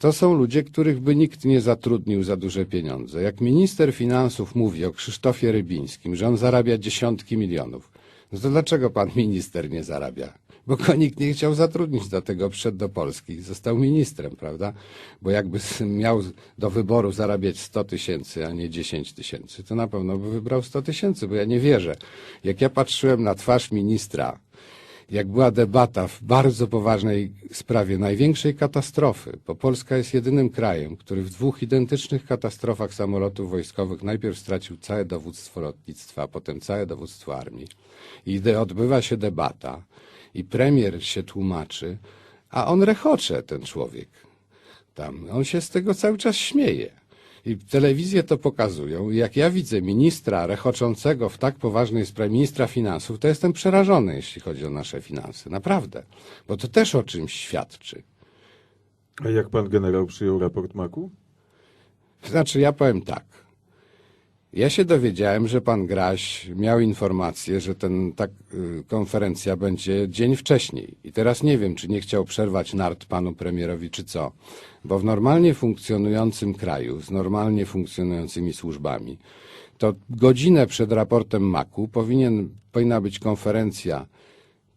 To są ludzie, których by nikt nie zatrudnił za duże pieniądze. Jak minister finansów mówi o Krzysztofie Rybińskim, że on zarabia dziesiątki milionów, no to dlaczego pan minister nie zarabia? Bo go nikt nie chciał zatrudnić, dlatego przyszedł do Polski został ministrem, prawda? Bo jakby miał do wyboru zarabiać 100 tysięcy, a nie 10 tysięcy, to na pewno by wybrał 100 tysięcy, bo ja nie wierzę. Jak ja patrzyłem na twarz ministra, jak była debata w bardzo poważnej sprawie największej katastrofy, bo Polska jest jedynym krajem, który w dwóch identycznych katastrofach samolotów wojskowych najpierw stracił całe dowództwo lotnictwa, a potem całe dowództwo armii. I odbywa się debata i premier się tłumaczy, a on rechocze, ten człowiek tam. On się z tego cały czas śmieje. I telewizje to pokazują. Jak ja widzę ministra rechoczącego w tak poważnej sprawie, ministra finansów, to jestem przerażony, jeśli chodzi o nasze finanse. Naprawdę. Bo to też o czymś świadczy. A jak pan generał przyjął raport Maku? Znaczy, ja powiem tak. Ja się dowiedziałem, że pan Graś miał informację, że ten tak, y, konferencja będzie dzień wcześniej. I teraz nie wiem, czy nie chciał przerwać nart panu premierowi, czy co. Bo w normalnie funkcjonującym kraju, z normalnie funkcjonującymi służbami, to godzinę przed raportem Maku powinien, powinna być konferencja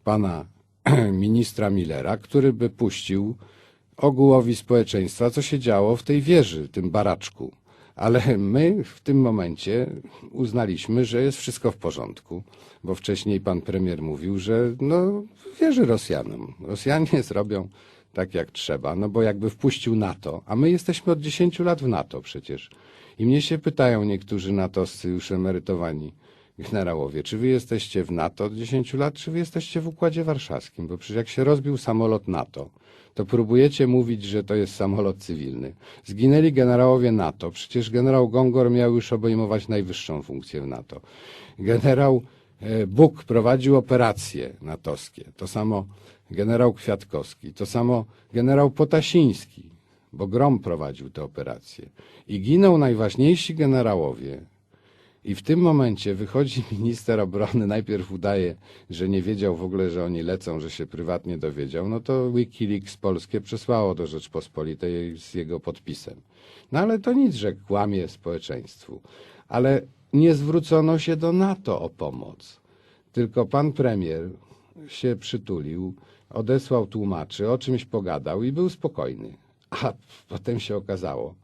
pana ministra Millera, który by puścił ogółowi społeczeństwa, co się działo w tej wieży, tym baraczku. Ale my w tym momencie uznaliśmy, że jest wszystko w porządku, bo wcześniej pan premier mówił, że no, wierzy Rosjanom. Rosjanie zrobią tak jak trzeba, no bo jakby wpuścił NATO, a my jesteśmy od 10 lat w NATO przecież. I mnie się pytają niektórzy natowscy już emerytowani generałowie, czy wy jesteście w NATO od 10 lat, czy wy jesteście w Układzie Warszawskim? Bo przecież jak się rozbił samolot NATO, to próbujecie mówić, że to jest samolot cywilny. Zginęli generałowie NATO. Przecież generał Gongor miał już obejmować najwyższą funkcję w NATO. Generał e, Buk prowadził operacje natowskie. To samo generał Kwiatkowski. To samo generał Potasiński, bo Grom prowadził te operacje. I giną najważniejsi generałowie, i w tym momencie wychodzi minister obrony, najpierw udaje, że nie wiedział w ogóle, że oni lecą, że się prywatnie dowiedział, no to Wikileaks polskie przesłało do Rzeczpospolitej z jego podpisem. No ale to nic, że kłamie społeczeństwu. Ale nie zwrócono się do NATO o pomoc. Tylko pan premier się przytulił, odesłał tłumaczy, o czymś pogadał i był spokojny. A potem się okazało,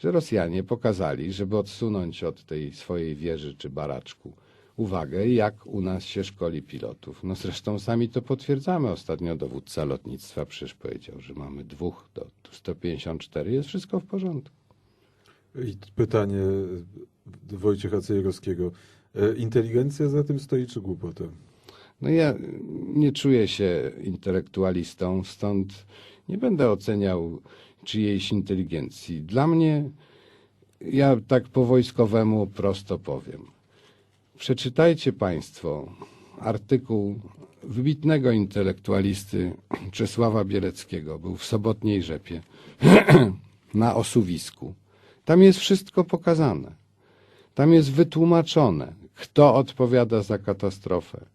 że Rosjanie pokazali, żeby odsunąć od tej swojej wieży czy baraczku uwagę, jak u nas się szkoli pilotów. No zresztą sami to potwierdzamy. Ostatnio dowódca lotnictwa przecież powiedział, że mamy dwóch do 154, jest wszystko w porządku. I pytanie Wojciecha Cejrowskiego. E, Inteligencja za tym stoi, czy głupota? No ja nie czuję się intelektualistą, stąd nie będę oceniał czyjejś inteligencji. Dla mnie, ja tak po wojskowemu prosto powiem. Przeczytajcie Państwo artykuł wybitnego intelektualisty Czesława Bieleckiego. Był w Sobotniej Rzepie na osuwisku. Tam jest wszystko pokazane. Tam jest wytłumaczone, kto odpowiada za katastrofę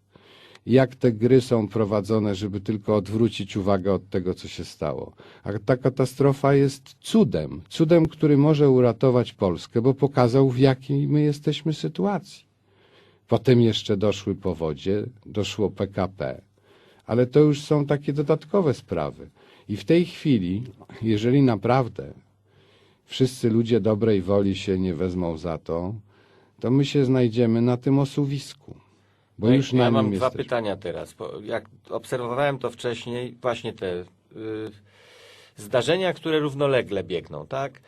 jak te gry są prowadzone, żeby tylko odwrócić uwagę od tego, co się stało. A ta katastrofa jest cudem, cudem, który może uratować Polskę, bo pokazał, w jakiej my jesteśmy sytuacji. Potem jeszcze doszły powodzie, doszło PKP, ale to już są takie dodatkowe sprawy. I w tej chwili, jeżeli naprawdę wszyscy ludzie dobrej woli się nie wezmą za to, to my się znajdziemy na tym osuwisku. Bo No już ja na mam dwa jesteśmy. pytania teraz. Jak obserwowałem to wcześniej, właśnie te y, zdarzenia, które równolegle biegną, tak?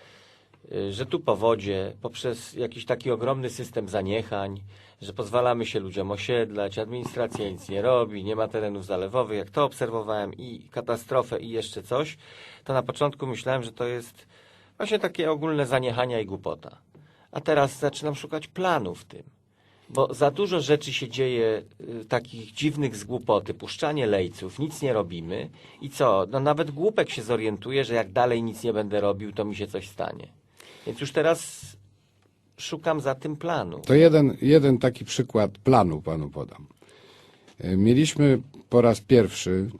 Y, że tu powodzie, poprzez jakiś taki ogromny system zaniechań, że pozwalamy się ludziom osiedlać, administracja nic nie robi, nie ma terenów zalewowych, jak to obserwowałem i katastrofę i jeszcze coś, to na początku myślałem, że to jest właśnie takie ogólne zaniechania i głupota. A teraz zaczynam szukać planu w tym. Bo za dużo rzeczy się dzieje y, takich dziwnych z głupoty, puszczanie lejców, nic nie robimy i co? No nawet głupek się zorientuje, że jak dalej nic nie będę robił, to mi się coś stanie. Więc już teraz szukam za tym planu. To jeden, jeden taki przykład planu panu podam. E, Mieliśmy po raz pierwszy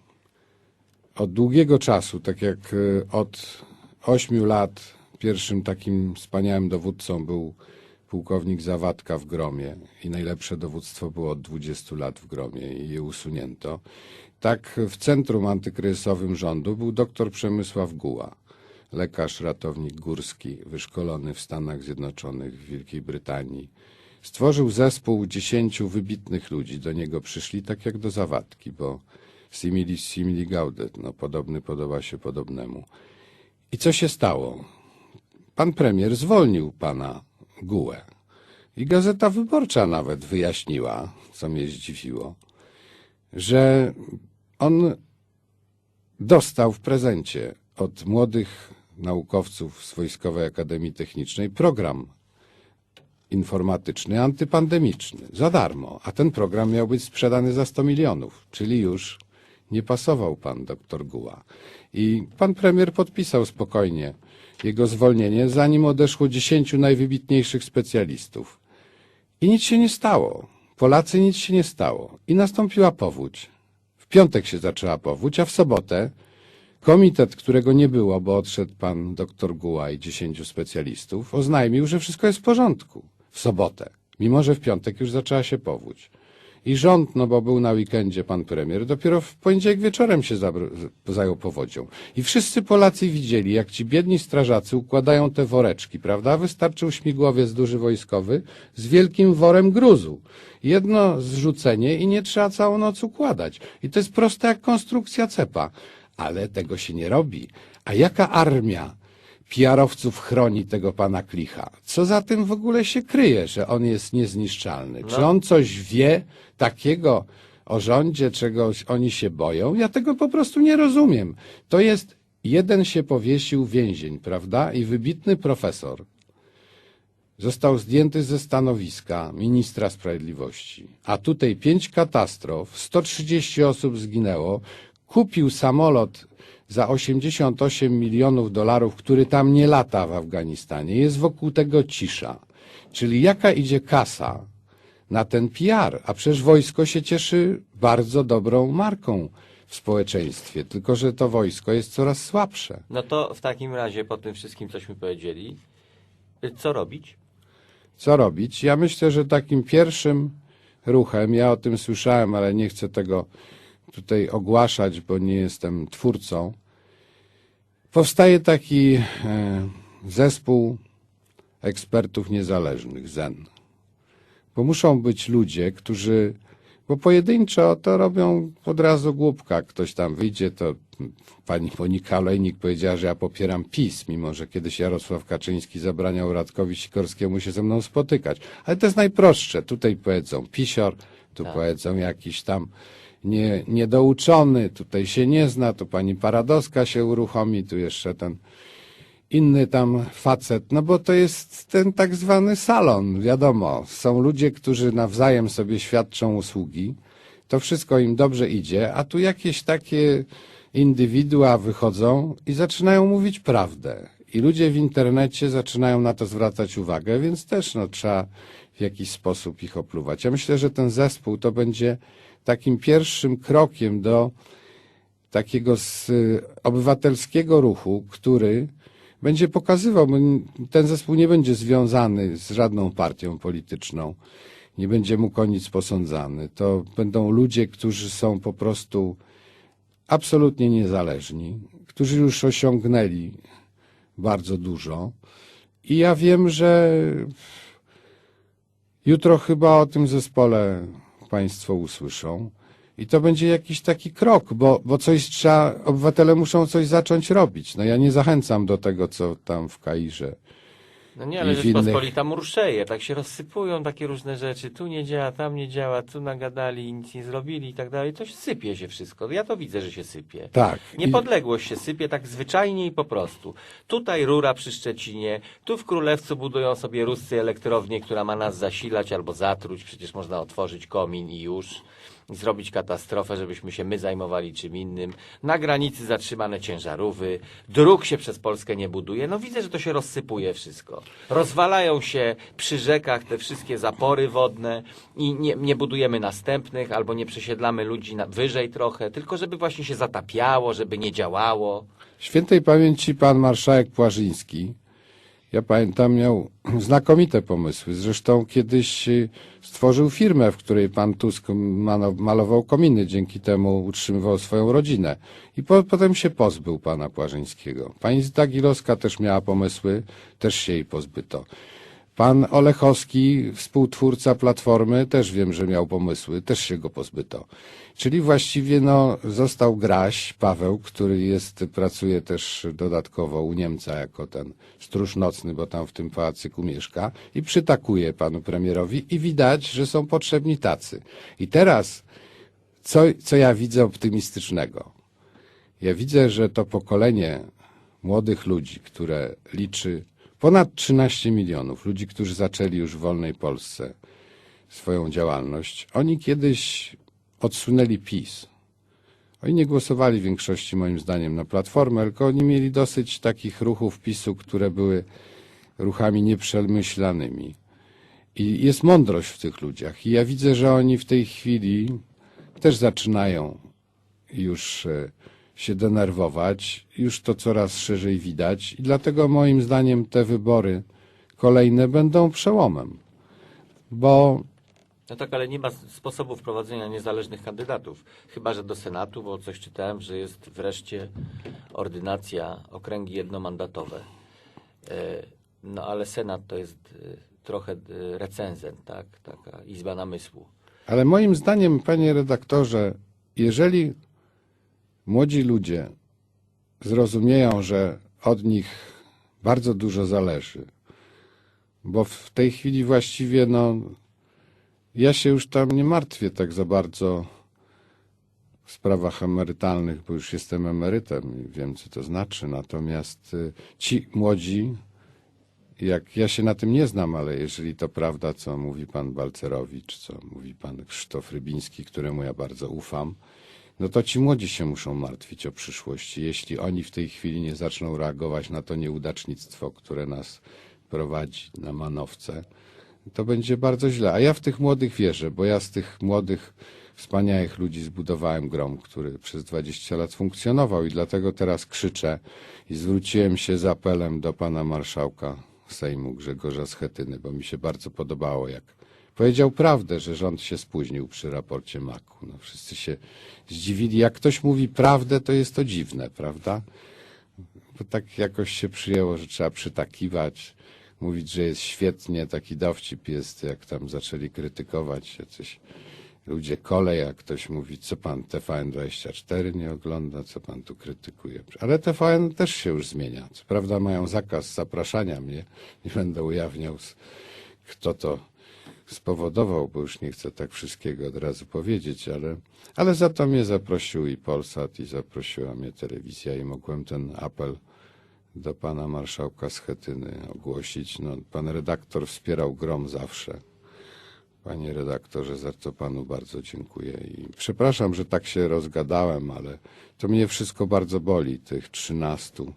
od długiego czasu, tak jak e, od ośmiu lat pierwszym takim wspaniałym dowódcą był pułkownik Zawadka w Gromie i najlepsze dowództwo było od 20 lat w Gromie i je usunięto. Tak w centrum antykryzysowym rządu był dr Przemysław Guła, lekarz ratownik górski, wyszkolony w Stanach Zjednoczonych, w Wielkiej Brytanii. Stworzył zespół dziesięciu wybitnych ludzi. Do niego przyszli tak jak do Zawadki, bo similis simili gaudet, no podobny podoba się podobnemu. I co się stało? Pan premier zwolnił pana Gułę. I Gazeta Wyborcza nawet wyjaśniła, co mnie zdziwiło, że on dostał w prezencie od młodych naukowców z Wojskowej Akademii Technicznej program informatyczny, antypandemiczny, za darmo. A ten program miał być sprzedany za 100 milionów, czyli już nie pasował pan doktor Guła. I pan premier podpisał spokojnie jego zwolnienie, zanim odeszło 10 najwybitniejszych specjalistów. I nic się nie stało. Polacy nic się nie stało. I nastąpiła powódź. W piątek się zaczęła powódź, a w sobotę komitet, którego nie było, bo odszedł pan doktor Guła i 10 specjalistów, oznajmił, że wszystko jest w porządku. W sobotę. Mimo, że w piątek już zaczęła się powódź. I rząd, no bo był na weekendzie pan premier, dopiero w poniedziałek wieczorem się zajął powodzią. I wszyscy Polacy widzieli, jak ci biedni strażacy układają te woreczki, prawda? Wystarczył śmigłowiec duży wojskowy z wielkim worem gruzu. Jedno zrzucenie i nie trzeba całą noc układać. I to jest proste jak konstrukcja cepa. Ale tego się nie robi. A jaka armia PR-owców chroni tego pana Klicha? Co za tym w ogóle się kryje, że on jest niezniszczalny? Czy on coś wie takiego o rządzie, czegoś oni się boją? Ja tego po prostu nie rozumiem. To jest jeden się powiesił więzień, prawda? I wybitny profesor został zdjęty ze stanowiska ministra sprawiedliwości. A tutaj pięć katastrof, 130 osób zginęło, kupił samolot za 88 milionów dolarów, który tam nie lata w Afganistanie. Jest wokół tego cisza. Czyli jaka idzie kasa na ten PR? A przecież wojsko się cieszy bardzo dobrą marką w społeczeństwie, tylko że to wojsko jest coraz słabsze. No to w takim razie po tym wszystkim, cośmy powiedzieli, y, co robić? co robić. Ja myślę, że takim pierwszym ruchem, ja o tym słyszałem, ale nie chcę tego tutaj ogłaszać, bo nie jestem twórcą, powstaje taki e, zespół ekspertów niezależnych, ZEN. Bo muszą być ludzie, którzy, bo pojedynczo to robią od razu głupka. Ktoś tam wyjdzie, to pani Monika Olejnik powiedziała, że ja popieram PiS, mimo że kiedyś Jarosław Kaczyński zabraniał Radkowi Sikorskiemu się ze mną spotykać. Ale to jest najprostsze. Tutaj powiedzą pisior, tu Tak. powiedzą jakiś tam nie, niedouczony, tutaj się nie zna, tu pani Paradowska się uruchomi, tu jeszcze ten inny tam facet, no bo to jest ten tak zwany salon, wiadomo. Są ludzie, którzy nawzajem sobie świadczą usługi, to wszystko im dobrze idzie, a tu jakieś takie indywidua wychodzą i zaczynają mówić prawdę. I ludzie w internecie zaczynają na to zwracać uwagę, więc też no, trzeba w jakiś sposób ich opluwać. Ja myślę, że ten zespół to będzie takim pierwszym krokiem do takiego y, obywatelskiego ruchu, który będzie pokazywał, bo ten zespół nie będzie związany z żadną partią polityczną, nie będzie mógł o nic posądzany. To będą ludzie, którzy są po prostu absolutnie niezależni, którzy już osiągnęli bardzo dużo. I ja wiem, że jutro chyba o tym zespole Państwo usłyszą. I to będzie jakiś taki krok, bo, bo coś trzeba, obywatele muszą coś zacząć robić. No ja nie zachęcam do tego, co tam w Kairze. No nie, ale I w innych- Rzeczpospolita murszeje, tak się rozsypują takie różne rzeczy. Tu nie działa, tam nie działa, tu nagadali, nic nie zrobili i tak dalej. To się sypie się wszystko. Ja to widzę, że się sypie. Tak. I- Niepodległość się sypie tak zwyczajnie i po prostu. Tutaj rura przy Szczecinie, tu w Królewcu budują sobie ruscy elektrownię, która ma nas zasilać albo zatruć. Przecież można otworzyć komin i już. Zrobić katastrofę, żebyśmy się my zajmowali czym innym. Na granicy zatrzymane ciężarówy, dróg się przez Polskę nie buduje. No widzę, że to się rozsypuje wszystko. Rozwalają się przy rzekach te wszystkie zapory wodne i nie, nie budujemy następnych, albo nie przesiedlamy ludzi na, wyżej trochę, tylko żeby właśnie się zatapiało, żeby nie działało. Świętej pamięci pan marszałek Płażyński, ja pamiętam, miał znakomite pomysły. Zresztą kiedyś y, stworzył firmę, w której pan Tusk malował kominy, dzięki temu utrzymywał swoją rodzinę. I po, potem się pozbył pana Płażyńskiego. Pani Zita Gilowska też miała pomysły, też się jej pozbyto. Pan Olechowski, współtwórca Platformy, też wiem, że miał pomysły, też się go pozbyto. Czyli właściwie no, został Graś, Paweł, który jest, pracuje też dodatkowo u Niemca jako ten stróż nocny, bo tam w tym pałacyku mieszka i przytakuje panu premierowi i widać, że są potrzebni tacy. I teraz, co, co ja widzę optymistycznego? Ja widzę, że to pokolenie młodych ludzi, które liczy ponad 13 milionów, ludzi, którzy zaczęli już w wolnej Polsce swoją działalność, oni kiedyś odsunęli PiS. Oni nie głosowali w większości, moim zdaniem, na Platformę, tylko oni mieli dosyć takich ruchów PiSu, które były ruchami nieprzemyślanymi. I jest mądrość w tych ludziach. I ja widzę, że oni w tej chwili też zaczynają już e, się denerwować. Już to coraz szerzej widać. I dlatego moim zdaniem te wybory kolejne będą przełomem. Bo No tak, ale nie ma sposobu wprowadzenia niezależnych kandydatów. Chyba, że do Senatu, bo coś czytałem, że jest wreszcie ordynacja, okręgi jednomandatowe. E, No ale Senat to jest e, trochę e, recenzent, tak? Taka izba namysłu. Ale moim zdaniem, panie redaktorze, jeżeli młodzi ludzie zrozumieją, że od nich bardzo dużo zależy, bo w tej chwili właściwie, no, ja się już tam nie martwię tak za bardzo w sprawach emerytalnych, bo już jestem emerytem i wiem, co to znaczy. Natomiast y, ci młodzi, jak ja się na tym nie znam, ale jeżeli to prawda, co mówi pan Balcerowicz, co mówi pan Krzysztof Rybiński, któremu ja bardzo ufam, no to ci młodzi się muszą martwić o przyszłość. Jeśli oni w tej chwili nie zaczną reagować na to nieudacznictwo, które nas prowadzi na manowce, to będzie bardzo źle. A ja w tych młodych wierzę, bo ja z tych młodych, wspaniałych ludzi zbudowałem grom, który przez 20 lat funkcjonował i dlatego teraz krzyczę i zwróciłem się z apelem do pana marszałka Sejmu Grzegorza Schetyny, bo mi się bardzo podobało, jak powiedział prawdę, że rząd się spóźnił przy raporcie Maku. No, wszyscy się zdziwili. Jak ktoś mówi prawdę, to jest to dziwne, prawda? Bo tak jakoś się przyjęło, że trzeba przytakiwać, mówić, że jest świetnie, taki dowcip jest, jak tam zaczęli krytykować jacyś ludzie kolej, jak ktoś mówi, co pan TVN24 nie ogląda, co pan tu krytykuje. Ale TVN też się już zmienia. Co prawda mają zakaz zapraszania mnie, nie będę ujawniał, kto to spowodował, bo już nie chcę tak wszystkiego od razu powiedzieć, ale, ale za to mnie zaprosił i Polsat, i zaprosiła mnie telewizja i mogłem ten apel do pana marszałka Schetyny ogłosić. No, pan redaktor wspierał grom zawsze. Panie redaktorze, za to panu bardzo dziękuję i przepraszam, że tak się rozgadałem, ale to mnie wszystko bardzo boli, tych trzynastu.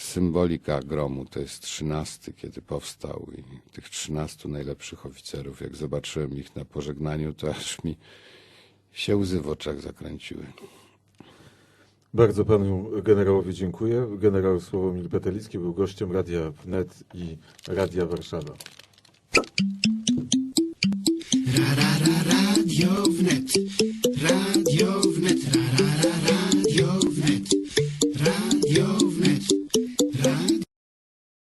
Symbolika gromu to jest trzynasty, kiedy powstał i tych trzynastu najlepszych oficerów, jak zobaczyłem ich na pożegnaniu, to aż mi się łzy w oczach zakręciły. Bardzo panu generałowi dziękuję. Generał Sławomir Petelicki był gościem Radia Wnet i Radia Warszawa. Ra, ra, ra, radio wnet.